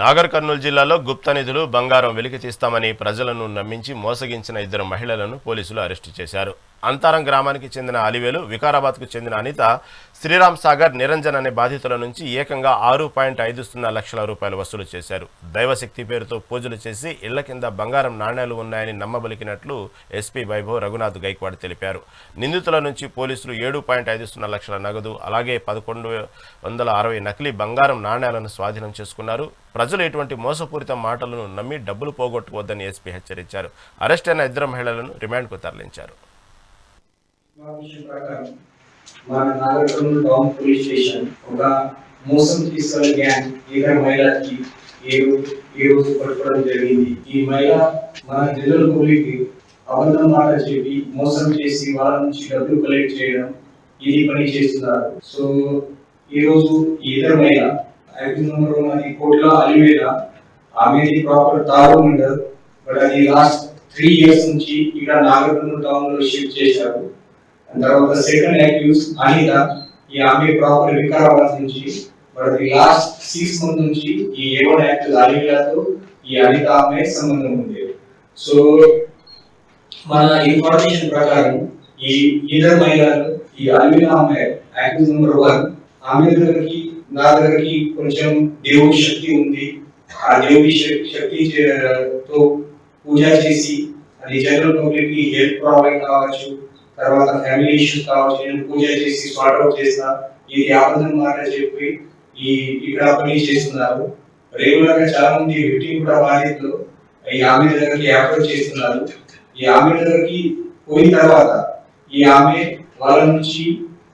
నాగర్ కర్నూలు జిల్లాలో గుప్త నిధులు బంగారం వెలికి తీస్తామని ప్రజలను నమ్మించి మోసగించిన ఇద్దరు మహిళలను పోలీసులు అరెస్టు చేశారు. అంతారం గ్రామానికి చెందిన అలివేలు వికారాబాద్కు చెందిన అనిత శ్రీరామ్ సాగర్ నిరంజన్ అనే బాధితుల నుంచి ఏకంగా ఆరు పాయింట్ ఐదు సున్నా లక్షల రూపాయలు వసూలు చేశారు. దైవశక్తి పేరుతో పూజలు చేసి ఇళ్ళ కింద బంగారం నాణేలు ఉన్నాయని నమ్మబలికినట్లు ఎస్పీ వైభవ్ రఘునాథ్ గైక్వాడ్ తెలిపారు. నిందితుల నుంచి పోలీసులు ఏడు పాయింట్ ఐదు సున్నా లక్షల నగదు అలాగే పదకొండు వందల అరవై నకిలీ బంగారం నాణేలను స్వాధీనం చేసుకున్నారు. ప్రజలు ఎటువంటి మోసపూరిత మాటలను నమ్మి డబ్బులు పోగొట్టుకోవద్దని ఎస్పీ హెచ్చరించారు. అరెస్ట్ అయిన ఇద్దరు మహిళలను రిమాండ్కు తరలించారు. ఇన్ఫర్మేషన్ ప్రకారం మన నాగరికం టౌన్ పోలీస్ స్టేషన్ ఒక మోసం తీసుకున్న గ్యాంగ్ ఇద్దరు మహిళకి ఏ రోజు ఏ రోజు పట్టుకోవడం జరిగింది. ఈ మహిళ మన జనరల్ పబ్లిక్ అబద్ధం మాట చెప్పి మోసం చేసి వాళ్ళ నుంచి డబ్బులు కలెక్ట్ చేయడం ఇది పని చేస్తున్నారు. సో ఈ రోజు ఈ ఇద్దరు మహిళ ఐదు నెంబర్ ఉన్నది కోట్ల అలివేల ఆమెది ప్రాపర్ తారు ఉండదు. బట్ అది లాస్ట్ త్రీ ఇయర్స్ నుంచి ఇక్కడ నాగరికం టౌన్లో షిఫ్ట్ చేశారు. తర్వాత సెకండ్ అక్యూస్ అనిత ఈ ఆమె ప్రాపర్ వికారాబాద్ నుంచి బట్ ఈ లాస్ట్ సిక్స్ మంత్ నుంచి ఈ ఏవన్ యాక్యూస్ అలివేలతో ఈ అనిత ఆమె సంబంధం ఉంది. సో మన ఇన్ఫర్మేషన్ ప్రకారం ఈ ఇద్దరు మహిళలు ఈ అలివేల ఆమె యాక్యూస్ నెంబర్ వన్ ఆమె దగ్గరికి నా దగ్గరికి కొంచెం దేవుడి శక్తి ఉంది. ఆ దేవుడి శక్- శక్తి చే- తో పూజ చేసి అది జనరల్ పబ్లిక్కి హెల్ప్ ప్రొవైడ్ కావచ్చు తర్వాత ఫ్యామిలీ ఇష్యూస్ కావచ్చు నేను పూజ చేసి సార్ట్ అవుట్ చేస్తా ఇది ఆపదం మాట చెప్పి ఈ ఇక్కడ పని చేస్తున్నారు. రెగ్యులర్గా చాలా మంది విక్టిమ్ కూడా బాధితులు. ఈ ఆమె దగ్గరికి అప్రోచ్ చేస్తున్నారు. ఈ ఆమె దగ్గరికి పోయిన తర్వాత ఈ ఆమె వాళ్ళ నుంచి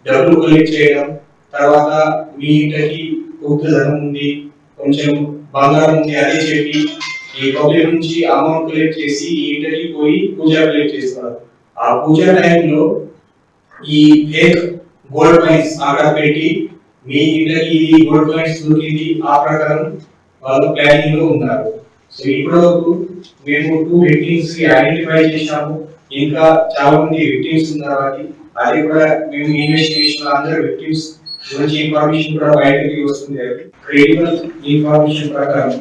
డబ్బులు కలెక్ట్ చేయడం తర్వాత మీ ఇంటికి గుప్త ధనం ఉంది కొంచెం బంగారం ఉంది అదే చెప్పి ఈ పబ్లిక్ నుంచి అమౌంట్ కలెక్ట్ చేసి ఈ ఇంటికి పోయి పూజ కలెక్ట్ చేస్తున్నారు. ఆ పూజ టైంలో ఈ ఫేక్ గోల్డ్ కాయిన్స్ అక్కడ పెట్టి మీ ఇంటికి ఇది గోల్డ్ కాయిన్స్ దొరికింది ఆ ప్రకారం వాళ్ళు ప్లానింగ్లో ఉన్నారు. సో ఇప్పటి వరకు మేము టూ విక్టిమ్స్కి ఐడెంటిఫై చేశాము. ఇంకా చాలా మంది విక్టిమ్స్ ఉన్నారు అది. అది కూడా మేము ఇన్వెస్టిగేషన్ అందరు విక్టిమ్స్ గురించి ఇన్ఫర్మేషన్ కూడా బయటకి వస్తుంది. క్రెడిబుల్ ఇన్ఫర్మేషన్ ప్రకారం.